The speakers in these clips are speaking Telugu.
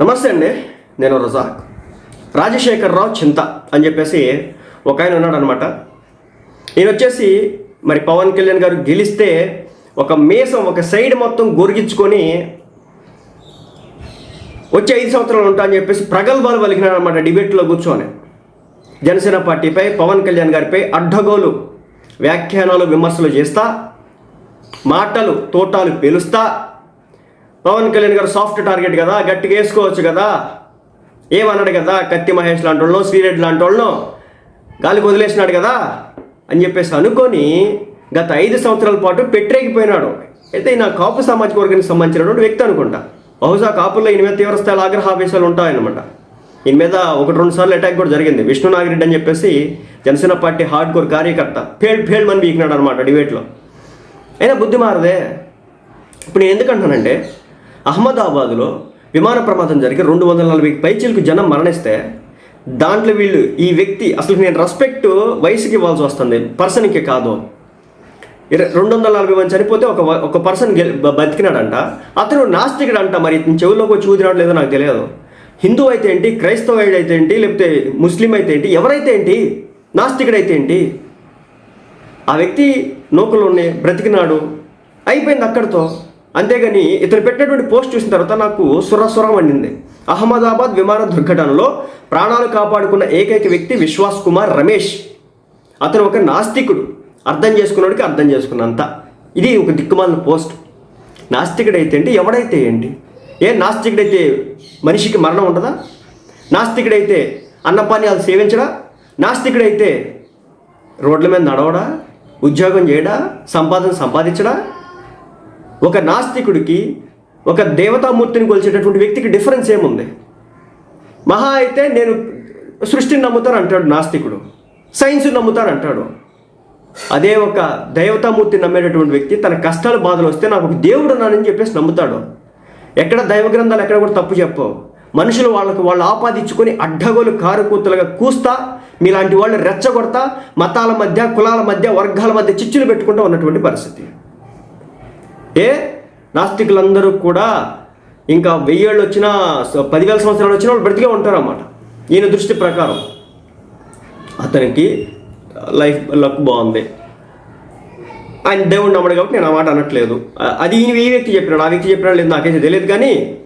నమస్తే అండి నేను రజా రాజశేఖర్ రావు చింత అని చెప్పేసి ఒక ఆయన ఉన్నాడు అనమాట ఈయన వచ్చేసి మరి పవన్ కళ్యాణ్ గారు గెలిస్తే ఒక మీసం ఒక సైడ్ మొత్తం గొరిగించుకొని వచ్చే ఐదు సంవత్సరాలు ఉంటా అని చెప్పేసి ప్రగల్భాలు పలికినాడు అనమాట డిబేట్లో కూర్చొని. జనసేన పార్టీపై పవన్ కళ్యాణ్ గారిపై అడ్డగోలు వ్యాఖ్యానాలు విమర్శలు చేస్తా మాటలు తోటాలు పేలుస్తా పవన్ కళ్యాణ్ గారు సాఫ్ట్ టార్గెట్ కదా గట్టిగా వేసుకోవచ్చు కదా. ఏమన్నాడు కదా కత్తి మహేష్ లాంటి వాళ్ళు శ్రీరెడ్డి లాంటి వాళ్ళు గాలికి వదిలేసినాడు కదా? అని చెప్పేసి అనుకొని గత ఐదు సంవత్సరాల పాటు పెట్టరేగిపోయినాడు. అయితే ఈయన కాపు సామాజిక వర్గానికి సంబంధించినటువంటి వ్యక్తి అనుకుంటా. బహుశా కాపుల్లో ఈయన మీద తీవ్రస్థాయిలో ఆగ్రహావేశాలు ఉంటాయన్నమాట. ఈయన మీద ఒకటి రెండు సార్లు అటాక్ కూడా జరిగింది. విష్ణు నాగిరెడ్డి అని చెప్పేసి జనసేన పార్టీ హార్డ్ కోర్ కార్యకర్త. ఫేల్ ఫేల్ మని బీకినాడు అనమాట డిబేట్లో అయినా బుద్ధి మారదే. ఇప్పుడు నేను ఎందుకంటానంటే అహ్మదాబాద్లో విమాన ప్రమాదం జరిగి రెండు వందల నలభై పైచీలకు జనం మరణిస్తే దాంట్లో వీళ్ళు ఈ వ్యక్తి అసలు నేను రెస్పెక్ట్ వయసుకి ఇవ్వాల్సి వస్తుంది పర్సన్కి కాదు. రెండు వందల నలభై మంది చనిపోతే ఒక ఒక పర్సన్ గెల్ బతికినాడంట అతను నాస్తికుడు అంట మరి ఇతని చెవుల్లోకి వచ్చి ఊదినాడు లేదో నాకు తెలియదు. హిందూ అయితే ఏంటి క్రైస్తవ అయితే ఏంటి లేకపోతే ముస్లిం అయితే ఏంటి ఎవరైతే ఏంటి నాస్తికుడు అయితే ఏంటి? ఆ వ్యక్తి నూకలోనే బ్రతికినాడు అయిపోయింది అక్కడితో. అంతేగాని ఇతను పెట్టినటువంటి పోస్ట్ చూసిన తర్వాత నాకు సురస్వరం వండింది అహ్మదాబాద్ విమాన దుర్ఘటనలో ప్రాణాలు కాపాడుకున్న ఏకైక వ్యక్తి విశ్వాస్ కుమార్ రమేష్. అతను ఒక నాస్తికుడు. అర్థం చేసుకున్నాడికి అర్థం చేసుకున్నంత. ఇది ఒక దిక్కుమాలిన పోస్ట్. నాస్తికుడైతే ఏంటి? ఎవడైతే ఏంటి? ఏ నాస్తికుడైతే మనిషికి మరణం ఉండదా నాస్తికుడైతే అన్నపానీయాలు సేవించడా? నాస్తికుడైతే రోడ్ల మీద నడవడా? ఉద్యోగం చేయడా? సంపాదన సంపాదించడా? ఒక నాస్తికుడికి ఒక దేవతామూర్తిని కొలిచేటటువంటి వ్యక్తికి డిఫరెన్స్ ఏముంది? మహా అయితే నేను సృష్టిని నమ్ముతాను అంటాడు నాస్తికుడు. సైన్స్ నమ్ముతాను అంటాడు. అదే ఒక దేవతామూర్తిని నమ్మేటటువంటి వ్యక్తి తన కష్టాలు బాధలు వస్తే నాకు ఒక దేవుడు ఉన్నానని చెప్పేసి నమ్ముతాడు. ఎక్కడ దైవ గ్రంథాలు ఎక్కడ కూడా తప్పు చెప్పవు. మనుషులు వాళ్ళకు వాళ్ళు ఆపాదించుకొని అడ్డగోలు కారుకూతులుగా కూస్తా మీలాంటి వాళ్ళు రెచ్చగొడతా మతాల మధ్య కులాల మధ్య వర్గాల మధ్య చిచ్చులు పెట్టుకుంటూ ఉన్నటువంటి పరిస్థితి. ఏ? నాస్తికులందరూ కూడా ఇంకా వెయ్యేళ్ళు వచ్చినా పదివేల సంవత్సరాలు వచ్చినా వాళ్ళు బ్రతికే ఉంటారన్నమాట. ఈయన దృష్టి ప్రకారం. అతనికి లైఫ్ లక్ బాగుంది. ఆయన దేవుడు నమ్మడు కాబట్టి నేను ఆ మాట అనట్లేదు. అది ఈయన ఈ వ్యక్తి చెప్పినాడు ఆ వ్యక్తి చెప్పినాడు లేదు నాకైతే తెలియదు కానీ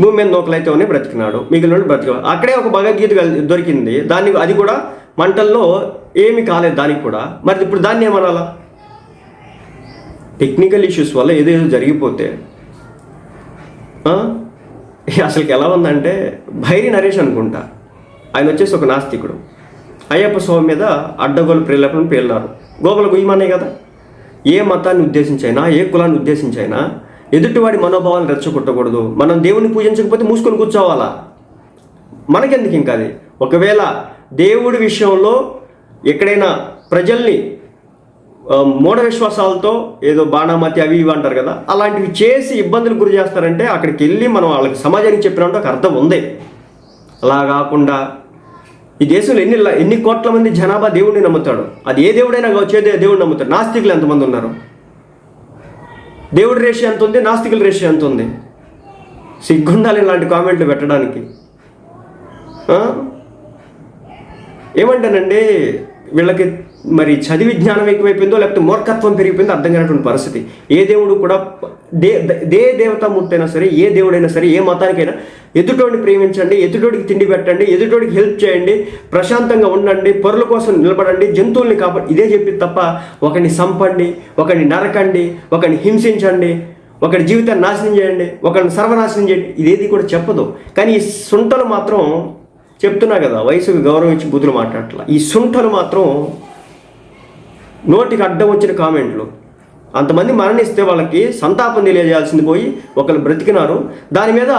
భూమి మీద నోకలైతే ఉన్నాయి బ్రతికినాడు. మిగిలిన వాళ్ళు బ్రతిక అక్కడే ఒక భగవద్గీత దొరికింది. దాన్ని అది కూడా మంటల్లో ఏమి కాలేదు దానికి కూడా. మరి ఇప్పుడు దాన్ని ఏమనాలా? టెక్నికల్ ఇష్యూస్ వల్ల ఏదేదో జరిగిపోతే అసలుకి ఎలా ఉందంటే భైరి నరేష్ అనుకుంటా. ఆయన వచ్చేసి ఒక నాస్తికుడు. అయ్యప్ప స్వామి మీద అడ్డగోలు ప్రేలపను పేలినారు. గోపల గుయ్యమనే కదా. ఏ మతాన్ని ఉద్దేశించైనా ఏ కులాన్ని ఉద్దేశించైనా ఎదుటివాడి మనోభావాలను రెచ్చగొట్టకూడదు. మనం దేవుని పూజించకపోతే మూసుకొని కూర్చోవాలా? మనకెందుకు ఇంకా అది ఒకవేళ దేవుడి విషయంలో ఎక్కడైనా ప్రజల్ని మూఢ విశ్వాసాలతో ఏదో బాణామతి అవి ఇవి అంటారు కదా అలాంటివి చేసి ఇబ్బందులు గురి చేస్తారంటే అక్కడికి వెళ్ళి మనం వాళ్ళకి సమాజానికి చెప్పినట్టు ఒక అర్థం ఉంది. అలా కాకుండా ఈ దేశంలో ఎన్ని ఎన్ని కోట్ల మంది జనాభా దేవుడిని నమ్ముతాడు? అది ఏ దేవుడైనా కావచ్చు ఏ దేవుడిని నమ్ముతాడు? నాస్తికులు ఎంతమంది ఉన్నారు? దేవుడి రేషియో ఎంత ఉంది? నాస్తికుల రేషియో ఎంత ఉంది? సిగ్గుండాలి ఇలాంటి కామెంట్లు పెట్టడానికి. ఏమంటానండి? వీళ్ళకి మరి చదివి జ్ఞానం ఎక్కువైపోయిందో లేకపోతే మూర్ఖత్వం పెరిగిపోయిందో అర్థం కానటువంటి పరిస్థితి. ఏ దేవుడు కూడా దే దే దేవతామూర్తి అయినా సరే ఏ దేవుడైనా సరే ఏ మతానికైనా ఎదుటోడిని ప్రేమించండి ఎదుటోడికి తిండి పెట్టండి ఎదుటోడికి హెల్ప్ చేయండి ప్రశాంతంగా ఉండండి పొరల కోసం నిలబడండి జంతువుల్ని కాబట్టి ఇదే చెప్పి తప్ప ఒకరిని సంపండి ఒకరిని నరకండి ఒకరిని హింసించండి ఒకరి జీవితాన్ని నాశనం చేయండి ఒకరిని సర్వనాశనం చేయండి ఇదేది కూడా చెప్పదు. కానీ ఈ సుంటలు మాత్రం చెప్తున్నా కదా వయసుకు గౌరవించి బుద్ధులు మాట్లాడట్లా. ఈ సుంటలు మాత్రం నోటికి అడ్డం వచ్చిన కామెంట్లు. అంతమంది మరణిస్తే వాళ్ళకి సంతాపం తెలియజేయాల్సింది పోయి ఒకరు బ్రతికినారు. దాని మీద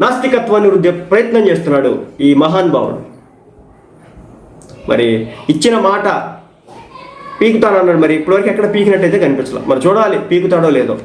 నాస్తికత్వాన్ని వృద్ధి ప్రయత్నం చేస్తున్నాడు ఈ మహాన్ భావుడు మరి ఇచ్చిన మాట పీకుతానన్నాడు. మరి ఇప్పటివరకు ఎక్కడ పీకినట్టయితే కనిపించలేదు మరి చూడాలి పీకుతాడో లేదో.